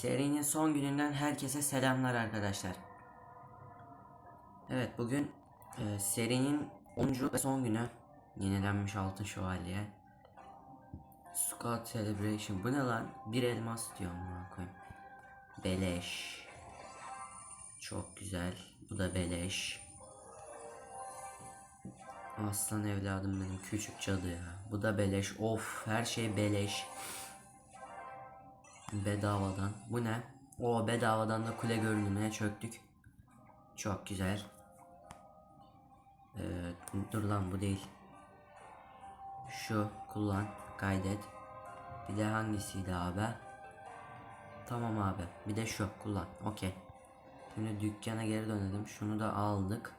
Serinin son gününden herkese selamlar arkadaşlar. Evet bugün e, serinin 10. ve son günü yenilenmiş altın şövalye. Squad Celebration bu ne lan? Bir elmas diyor amına koyayım. Beleş. Çok güzel. Bu da beleş. Aslan evladım benim küçük cadı ya. Bu da beleş. Of her şey beleş. Bedavadan. Bu ne? O bedavadan da kule görünümüne çöktük. Çok güzel. Ee, dur lan bu değil. Şu kullan. Kaydet. Bir de hangisiydi abi? Tamam abi. Bir de şu kullan. Okey. Şimdi dükkana geri dönelim. Şunu da aldık.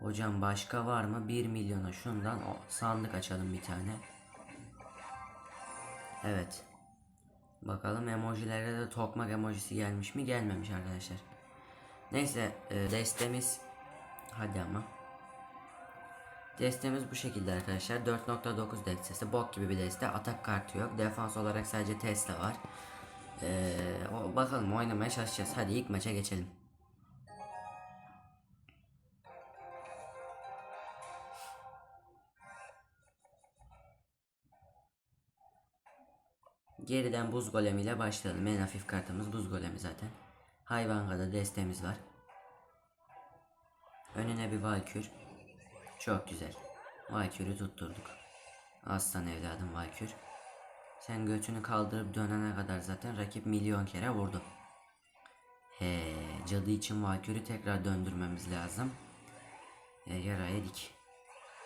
Hocam başka var mı? 1 milyona şundan o sandık açalım bir tane. Evet. Bakalım emojilere de tokmak emojisi gelmiş mi? Gelmemiş arkadaşlar. Neyse e, destemiz hadi ama. Destemiz bu şekilde arkadaşlar. 4.9 destesi. Bok gibi bir deste. Atak kartı yok. Defans olarak sadece Tesla var. Ee, bakalım oynamaya çalışacağız. Hadi ilk maça geçelim. Geriden buz golemi ile başlayalım. En hafif kartımız buz golemi zaten. Hayvanga'da destemiz var. Önüne bir valkür. Çok güzel. Valkür'ü tutturduk. Aslan evladım valkür. Sen götünü kaldırıp dönene kadar zaten rakip milyon kere vurdu. He, cadı için valkürü tekrar döndürmemiz lazım. E, yara yedik.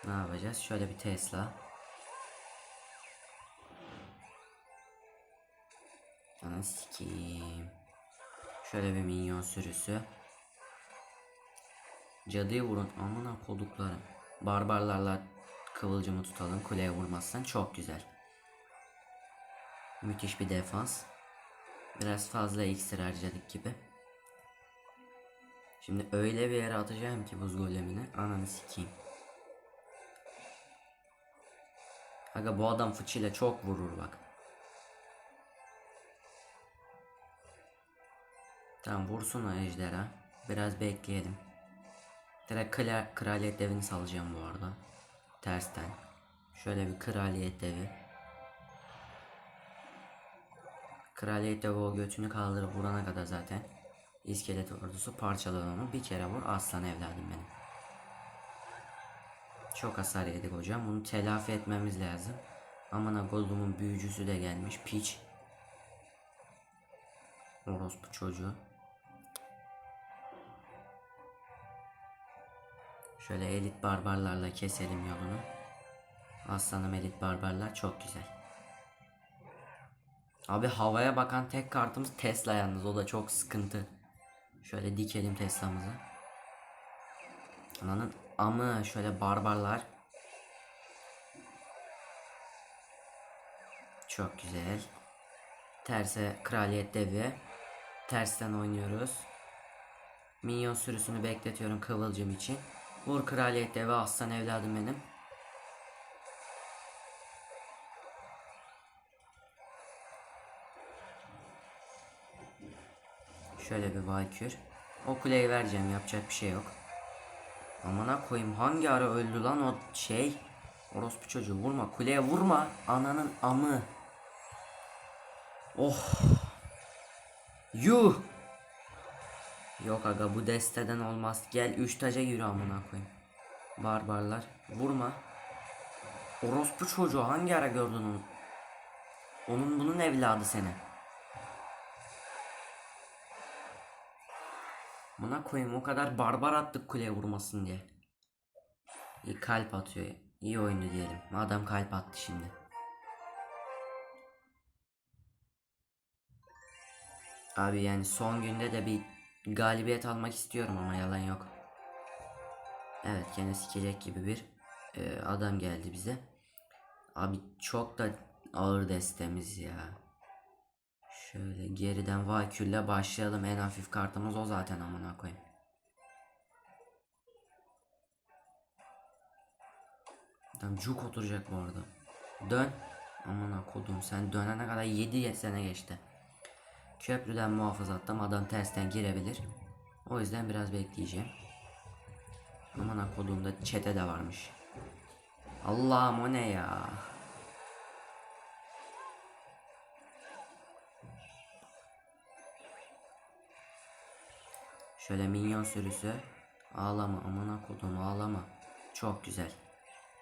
Ne yapacağız? Şöyle bir Tesla. Ana sikeyim. Şöyle bir minyon sürüsü. Cadıyı vurun. Amına koduklarım. Barbarlarla kıvılcımı tutalım. Kuleye vurmazsan çok güzel. Müthiş bir defans. Biraz fazla iksir harcadık gibi. Şimdi öyle bir yere atacağım ki buz golemini. Ananı sikeyim. Aga bu adam fıçıyla çok vurur bak. Tamam vursun o ejderha. Biraz bekleyelim. Direkt kla- kraliyet devini salacağım bu arada. Tersten. Şöyle bir kraliyet devi. Kraliyet devi o götünü kaldırıp vurana kadar zaten. İskelet ordusu parçaladı onu. Bir kere vur aslan evladım benim. Çok hasar yedik hocam. Bunu telafi etmemiz lazım. Amına Gollum'un büyücüsü de gelmiş. Piç. Orospu çocuğu. Şöyle elit barbarlarla keselim yolunu. Aslanım elit barbarlar çok güzel. Abi havaya bakan tek kartımız Tesla yalnız o da çok sıkıntı. Şöyle dikelim Tesla'mızı. Ananın amı şöyle barbarlar. Çok güzel. Terse kraliyet devi. Tersten oynuyoruz. Minyon sürüsünü bekletiyorum kıvılcım için. Vur kraliyet devi aslan evladım benim. Şöyle bir valkür. O kuleyi vereceğim yapacak bir şey yok. Amına koyayım hangi ara öldü lan o şey? Orospu çocuğu vurma kuleye vurma. Ananın amı. Oh. Yuh. Yok aga bu desteden olmaz. Gel üç taca yürü amına koyayım. Barbarlar vurma. Orospu çocuğu hangi ara gördün onu? Onun bunun evladı seni. Buna koyayım o kadar barbar attık kuleye vurmasın diye. İyi kalp atıyor. İyi oyundu diyelim. Adam kalp attı şimdi. Abi yani son günde de bir galibiyet almak istiyorum ama yalan yok. Evet gene sikecek gibi bir e, adam geldi bize. Abi çok da ağır destemiz ya. Şöyle geriden Valkür'le başlayalım. En hafif kartımız o zaten amına koyayım. Tam cuk oturacak bu arada. Dön. Amına kodum sen dönene kadar 7 sene geçti. Köprüden muhafazattım. Adam tersten girebilir. O yüzden biraz bekleyeceğim. Aman ha kolunda çete de varmış. Allah'ım o ne ya? Şöyle minyon sürüsü. Ağlama aman kodum ağlama. Çok güzel.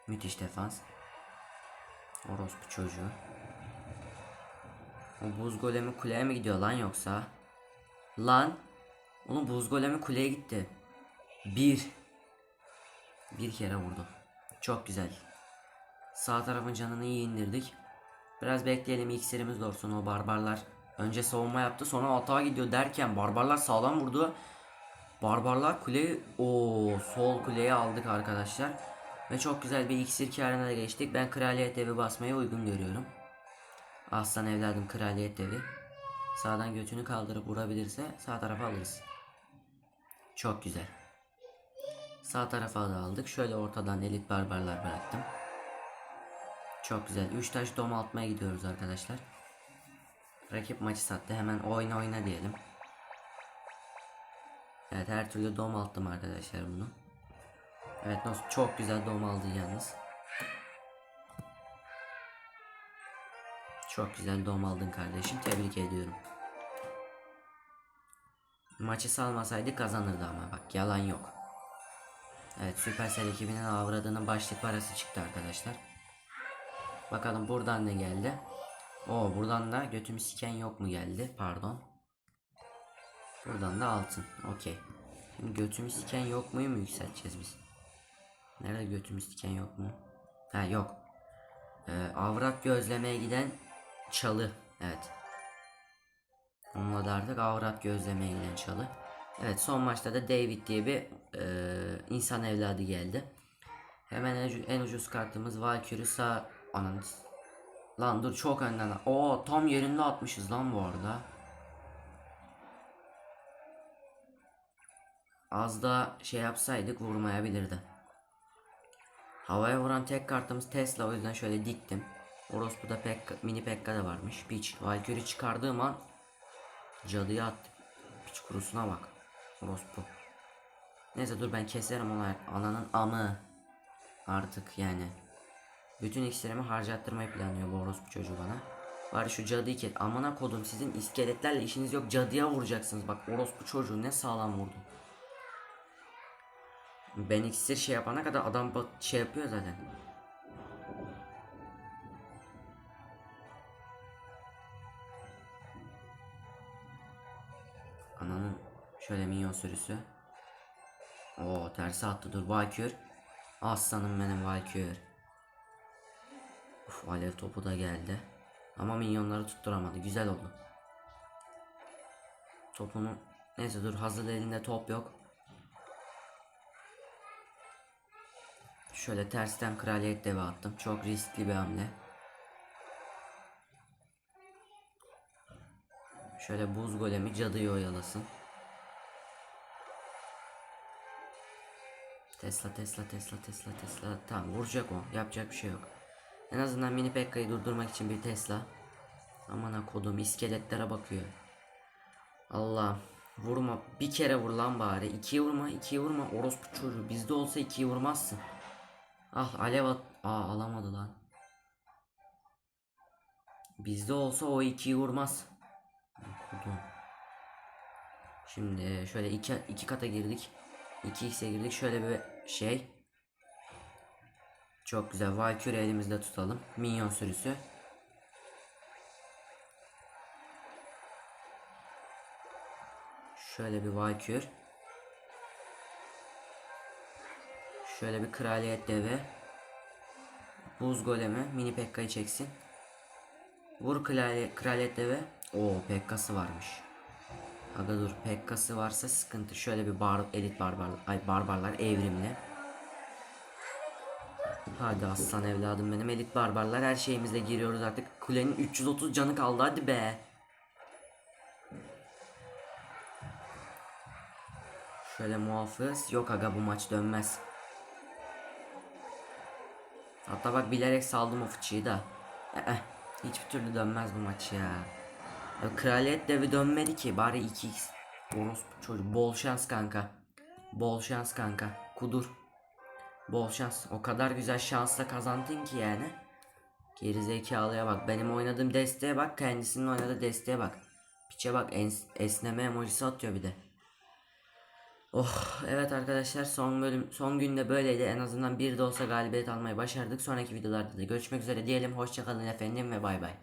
Müthiş defans. Orospu çocuğu. O buz golemi kuleye mi gidiyor lan yoksa? Lan. Oğlum buz golemi kuleye gitti. Bir. Bir kere vurdu. Çok güzel. Sağ tarafın canını iyi indirdik. Biraz bekleyelim iksirimiz doğursun o barbarlar. Önce savunma yaptı sonra atağa gidiyor derken barbarlar sağlam vurdu. Barbarlar kuleyi o sol kuleyi aldık arkadaşlar. Ve çok güzel bir iksir karına geçtik. Ben kraliyet evi basmayı uygun görüyorum. Aslan evladım kraliyet evi. Sağdan götünü kaldırıp vurabilirse sağ tarafa alırız. Çok güzel. Sağ tarafa da aldık. Şöyle ortadan elit barbarlar bıraktım. Çok güzel. 3 taş dom atmaya gidiyoruz arkadaşlar. Rakip maçı sattı. Hemen oyna oyna diyelim. Evet her türlü dom aldım arkadaşlar bunu. Evet nasıl çok güzel dom aldı yalnız. Çok güzel dom aldın kardeşim. Tebrik ediyorum. Maçı salmasaydı kazanırdı ama bak yalan yok. Evet Supercell ekibinin avradının başlık parası çıktı arkadaşlar. Bakalım buradan ne geldi? O buradan da götümü siken yok mu geldi? Pardon. Buradan da altın. Okey. Şimdi götümü siken yok muyu mu yükselteceğiz biz? Nerede götümü siken yok mu? Ha yok. Ee, avrat gözlemeye giden çalı. Evet. Onunla da artık avrat gözlemeye giden çalı. Evet son maçta da David diye bir e, insan evladı geldi. Hemen en, en ucuz kartımız Valkyrie sağ ananız. Lan dur çok önden. Oo tam yerinde atmışız lan bu arada. Az da şey yapsaydık vurmayabilirdi. Havaya vuran tek kartımız Tesla o yüzden şöyle diktim. Orospu'da pek mini Pekka da varmış. Piç. Valkyrie çıkardığım an cadıya attım. Piç kurusuna bak. Orospu. Neyse dur ben keserim onu. Ananın amı. Artık yani. Bütün iksirimi harcattırmayı planlıyor bu orospu çocuğu bana. Bari şu cadıyı kes. Amına kodum sizin iskeletlerle işiniz yok. Cadıya vuracaksınız. Bak orospu çocuğu ne sağlam vurdu. Ben iksir şey yapana kadar adam şey yapıyor zaten. Minyon sürüsü. Oo tersi attı dur Valkür. Aslanım benim Valkür. Uf alev topu da geldi. Ama minyonları tutturamadı. Güzel oldu. Topunu neyse dur hazır elinde top yok. Şöyle tersten kraliyet deve attım. Çok riskli bir hamle. Şöyle buz golemi cadıyı oyalasın. Tesla Tesla Tesla Tesla Tesla. Tamam vuracak o. Yapacak bir şey yok. En azından mini Pekka'yı durdurmak için bir Tesla. Aman kodum iskeletlere bakıyor. Allah vurma bir kere vur lan bari. İkiye vurma ikiye vurma orospu çocuğu. Bizde olsa ikiye vurmazsın. Ah alev at. Aa alamadı lan. Bizde olsa o ikiyi vurmaz. Kodum. Şimdi şöyle iki, iki kata girdik. 2x'e girdik. Şöyle bir şey. Çok güzel. Valkyrie elimizde tutalım. Minyon sürüsü. Şöyle bir Valkyrie. Şöyle bir kraliyet deve. Buz golemi. Mini Pekka'yı çeksin. Vur kraliyet, kraliyet deve. Oo Pekka'sı varmış. Aga dur Pekka'sı varsa sıkıntı. Şöyle bir bar, elit barbar, ay barbarlar evrimli. Hadi aslan evladım benim elit barbarlar her şeyimizle giriyoruz artık. Kulenin 330 canı kaldı hadi be. Şöyle muhafız. Yok aga bu maç dönmez. Hatta bak bilerek saldım o fıçıyı da. Eh, hiçbir türlü dönmez bu maç ya. Ya kraliyet devi dönmedi ki bari 2x. Orospu çocuk bol şans kanka. Bol şans kanka. Kudur. Bol şans. O kadar güzel şansla kazandın ki yani. Gerizekalıya bak. Benim oynadığım desteğe bak. Kendisinin oynadığı desteğe bak. Piçe bak. ens- esneme emojisi atıyor bir de. Oh evet arkadaşlar son bölüm son günde böyleydi. En azından bir de olsa galibiyet almayı başardık. Sonraki videolarda da görüşmek üzere diyelim. Hoşçakalın efendim ve bay bay.